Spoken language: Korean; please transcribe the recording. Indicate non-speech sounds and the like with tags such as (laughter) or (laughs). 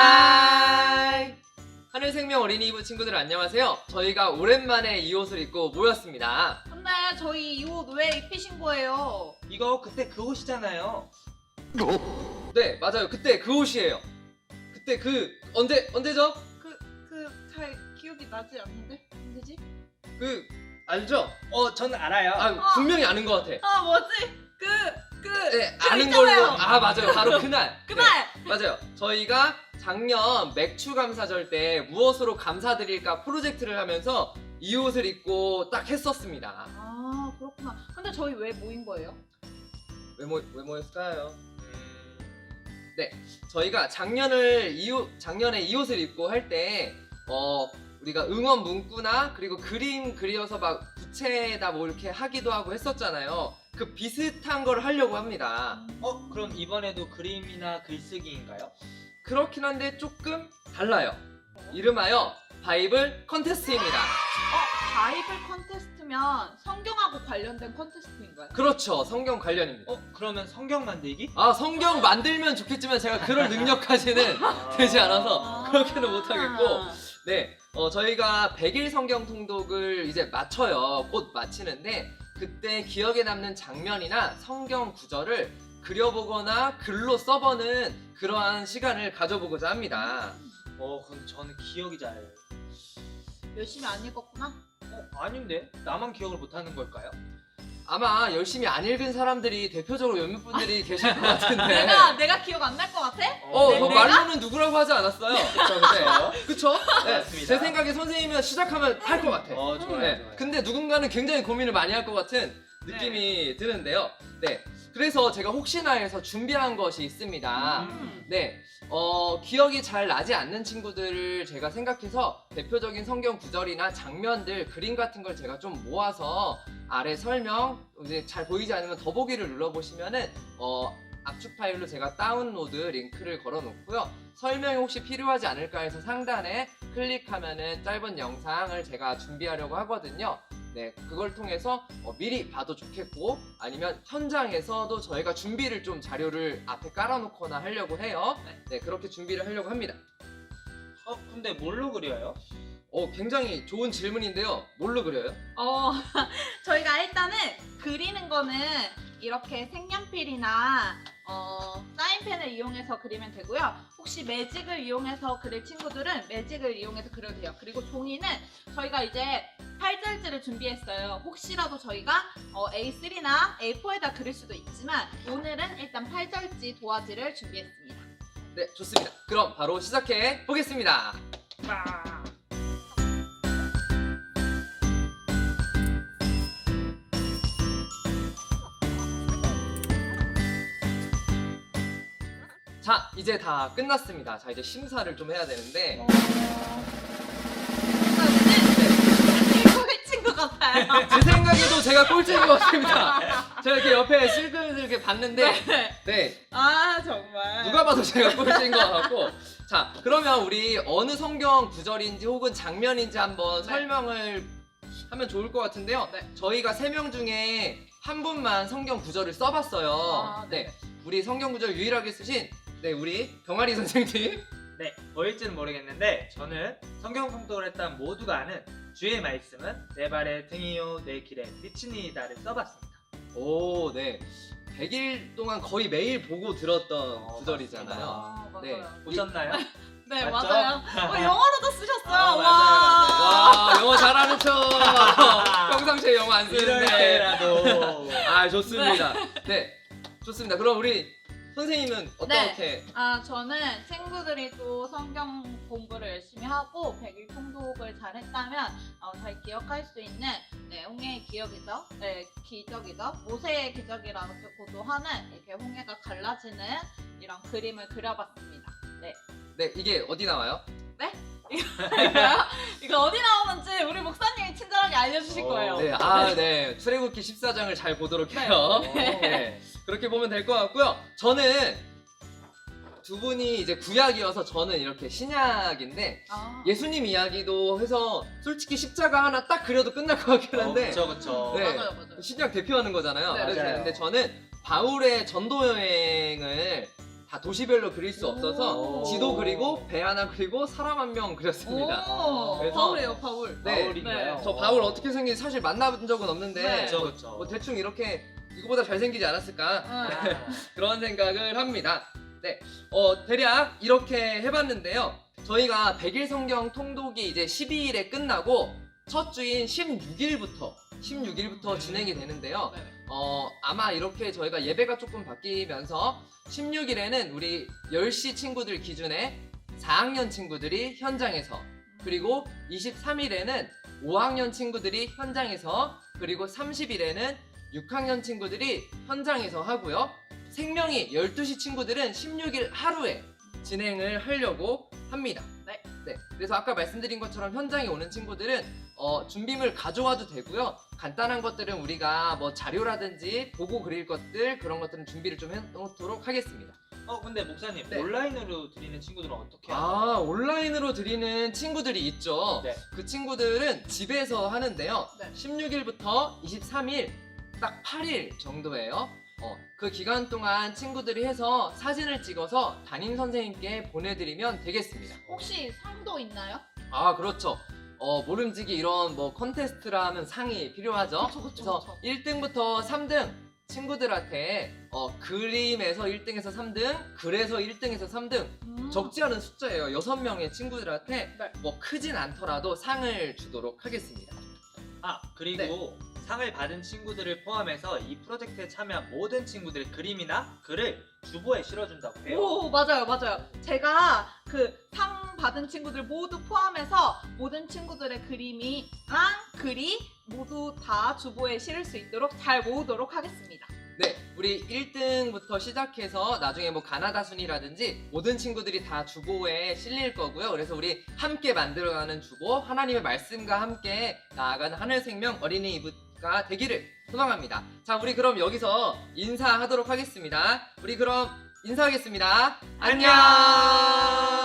하이! 하늘생명 어린이부 친구들 안녕하세요. 저희가 오랜만에 이 옷을 입고 모였습니다. 근데 저희 이 옷 왜 입히신 거예요? 이거 그때 그 옷이잖아요. 네, 맞아요. 그때 그 옷이에요. 그때 그 언제 언제죠? 그그잘 기억이 나지 않는데 언제지? 그 알죠? 어, 전 알아요. 아, 분명히 아는 것 같아. 아 뭐지? 그 그 네, 그 아는 있잖아요. 걸로. 아, 맞아요. 바로 그날. (laughs) 그날 네, 맞아요. 저희가 작년 맥추 감사절 때 무엇으로 감사드릴까 프로젝트를 하면서 이 옷을 입고 딱 했었습니다. 아 그렇구나. 근데 저희 왜 모인 거예요? 왜, 모, 왜 모였을까요? 네, 저희가 작년을 이 옷, 작년에 이 옷을 입고 할 때, 어, 우리가 응원 문구나 그리고 그림 그려서 막 부채에다 뭐 이렇게 하기도 하고 했었잖아요. 그 비슷한 걸 하려고 합니다. 어, 그럼 이번에도 그림이나 글쓰기인가요? 그렇긴 한데 조금 달라요. 이름하여 바이블 컨테스트입니다. 어 바이블 컨테스트면 성경하고 관련된 컨테스트인가요? 그렇죠. 성경 관련입니다. 어, 그러면 성경 만들기? 아, 성경 만들면 좋겠지만 제가 그럴 능력까지는 (laughs) 되지 않아서 그렇게는 못하겠고 네, 어, 저희가 100일 성경 통독을 이제 마쳐요. 곧 마치는데 그때 기억에 남는 장면이나 성경 구절을 그려보거나 글로 써보는 그러한 시간을 가져보고자 합니다. 어, 그럼 저는 기억이 잘. 열심히 안 읽었구나. 어, 아닌데? 나만 기억을 못하는 걸까요? 아마 열심히 안 읽은 사람들이 대표적으로 몇몇 분들이 계실 것 같은데. (laughs) 내가 내가 기억 안 날 것 같아? 어, 네, 그 내가? 말로는 누구라고 하지 않았어요. 그쵸, 그쵸. 그쵸? 네, 맞습니다. 제 생각에 선생님은 시작하면 할 것 같아. 어, 좋아요, 네, 좋아요. 근데 누군가는 굉장히 고민을 많이 할 것 같은 느낌이 드는데요. 네, 그래서 제가 혹시나 해서 준비한 것이 있습니다. 음. 네, 어, 기억이 잘 나지 않는 친구들을 제가 생각해서 대표적인 성경 구절이나 장면들, 그림 같은 걸 제가 좀 모아서 아래 설명, 이제 잘 보이지 않으면 더보기를 눌러보시면은, 어, 압축 파일로 제가 다운로드 링크를 걸어 놓고요. 설명이 혹시 필요하지 않을까 해서 상단에 클릭하면은 짧은 영상을 제가 준비하려고 하거든요. 네, 그걸 통해서 어, 미리 봐도 좋겠고 아니면 현장에서도 저희가 준비를 좀 자료를 앞에 깔아놓거나 하려고 해요. 네, 그렇게 준비를 하려고 합니다. 어, 근데 뭘로 그려요? 어, 굉장히 좋은 질문인데요. 뭘로 그려요? 어, (laughs) 저희가 일단은 그리는 거는 이렇게 색연필이나 어, 사인펜을 이용해서 그리면 되고요. 혹시 매직을 이용해서 그릴 친구들은 매직을 이용해서 그려도 돼요. 그리고 종이는 저희가 이제 8절지를 준비했어요. 혹시라도 저희가 어, A3나 A4에다 그릴 수도 있지만 오늘은 일단 8절지 도화지를 준비했습니다. 네, 좋습니다. 그럼 바로 시작해 보겠습니다. 아. 자, 이제 다 끝났습니다. 자, 이제 심사를 좀 해야 되는데 어... 제 생각에도 제가 꼴찌인 것 같습니다. 제가 이렇게 옆에 슬그슬 이렇게 봤는데 네, 아 정말. 누가 봐도 제가 꼴찌인 것 같고 자 그러면 우리 어느 성경 구절인지 혹은 장면인지 한번 네. 설명을 하면 좋을 것 같은데요 네. 저희가 세 명 중에 한 분만 성경 구절을 써봤어요 아, 네. 네네. 우리 성경 구절 유일하게 쓰신 네 우리 병아리 선생님 네, 보일지는 모르겠는데 저는 성경 통독을 했던 모두가 아는 주의 말씀은 내 발의 등이요 내 길에 빛이니이다를 써봤습니다. 오 네 100일 동안 거의 매일 보고 들었던 어, 구절이잖아요 아, 맞아요. 네. 보셨나요? (laughs) 네 맞죠? 맞아요. 어, (laughs) 영어로도 쓰셨어요. 아, 와. 맞아요, 와 영어 잘하는 척 (laughs) 평상시에 영어 안 이럴 쓰는데 때라도 아 좋습니다. 네 좋습니다. 그럼 우리 선생님은 어떻게? 아 저는 친구들이 또 성경 공부를 열심히 하고 100일 통독을 잘 했다면 어, 잘 기억할 수 있는 네, 홍해의 기억이죠. 네, 기적이죠. 모세의 기적이라고도 하는 이렇게 홍해가 갈라지는 이런 그림을 그려봤습니다. 네 이게 어디 나와요? 이거요? (laughs) 이거 어디 나오는지 우리 목사님이 친절하게 알려주실 어, 거예요. 네, 아, 네. 출애굽기 14장을 잘 보도록 네. 해요. 네. 네. 그렇게 보면 될 것 같고요. 저는 두 분이 이제 구약이어서 저는 이렇게 신약인데 아. 예수님 이야기도 해서 솔직히 십자가 하나 딱 그려도 끝날 것 같긴 한데 그쵸 그쵸 네. 맞아요, 맞아요. 신약 대표하는 거잖아요. 네, 그래서 맞아요. 되는데 저는 바울의 전도 여행을 다다 도시별로 그릴 수 없어서 오. 지도 그리고 배 하나 그리고 사람 한 명 그렸습니다. 오, 그래서- 바울이에요, 바울. 네. 바울인가요? 네. 저 바울 어떻게 생긴지 사실 만나본 적은 없는데 네. 그쵸 그쵸. 뭐 대충 이렇게 이거보다 잘생기지 않았을까 응. (laughs) 그런 생각을 합니다. 네, 어, 대략 이렇게 해봤는데요. 저희가 100일 성경 통독이 이제 12일에 끝나고 첫 주인 16일부터 16일부터 진행이 되는데요. 네. 어, 아마 이렇게 저희가 예배가 조금 바뀌면서 16일에는 우리 10시 친구들 기준에 4학년 친구들이 현장에서 그리고 23일에는 5학년 친구들이 현장에서 그리고 30일에는 6학년 친구들이 현장에서 하고요. 생명이 12시 친구들은 16일 하루에 진행을 하려고 합니다. 네. 그래서 아까 말씀드린 것처럼 현장에 오는 친구들은 어, 준비물 가져와도 되고요. 간단한 것들은 우리가 뭐 자료라든지 보고 그릴 것들 그런 것들은 준비를 좀 해놓도록 하겠습니다. 어 근데 목사님 네. 온라인으로 드리는 친구들은 어떻게? 해요? 아 온라인으로 드리는 친구들이 있죠. 네. 그 친구들은 집에서 하는데요. 네. 16일부터 23일 딱 8일 정도예요. 어, 그 기간 동안 친구들이 해서 사진을 찍어서 담임 선생님께 보내드리면 되겠습니다. 혹시 상도 있나요? 아 그렇죠. 어, 모름지기 이런 뭐 컨테스트라 하면 상이 필요하죠. 그쵸, 그쵸, 그래서 그쵸. 1등부터 3등 친구들한테 어, 그림에서 1등에서 3등, 글에서 1등에서 3등 음. 적지 않은 숫자예요. 6명의 친구들한테 네. 뭐 크진 않더라도 상을 주도록 하겠습니다. 아 그리고 상을 받은 친구들을 포함해서 이 프로젝트에 참여한 모든 친구들의 그림이나 글을 주보에 실어준다고 해요. 오 맞아요 맞아요 제가 그 상 받은 친구들 모두 포함해서 모든 친구들의 그림이랑 글이 모두 다 주보에 실을 수 있도록 잘 모으도록 하겠습니다 네, 우리 1등부터 시작해서 나중에 뭐 가나다 순이라든지 모든 친구들이 다 주보에 실릴 거고요. 그래서 우리 함께 만들어가는 주보, 하나님의 말씀과 함께 나아가는 하늘 생명 어린이 이브가 되기를 소망합니다. 자, 우리 그럼 여기서 인사하도록 하겠습니다. 우리 그럼 인사하겠습니다. 안녕!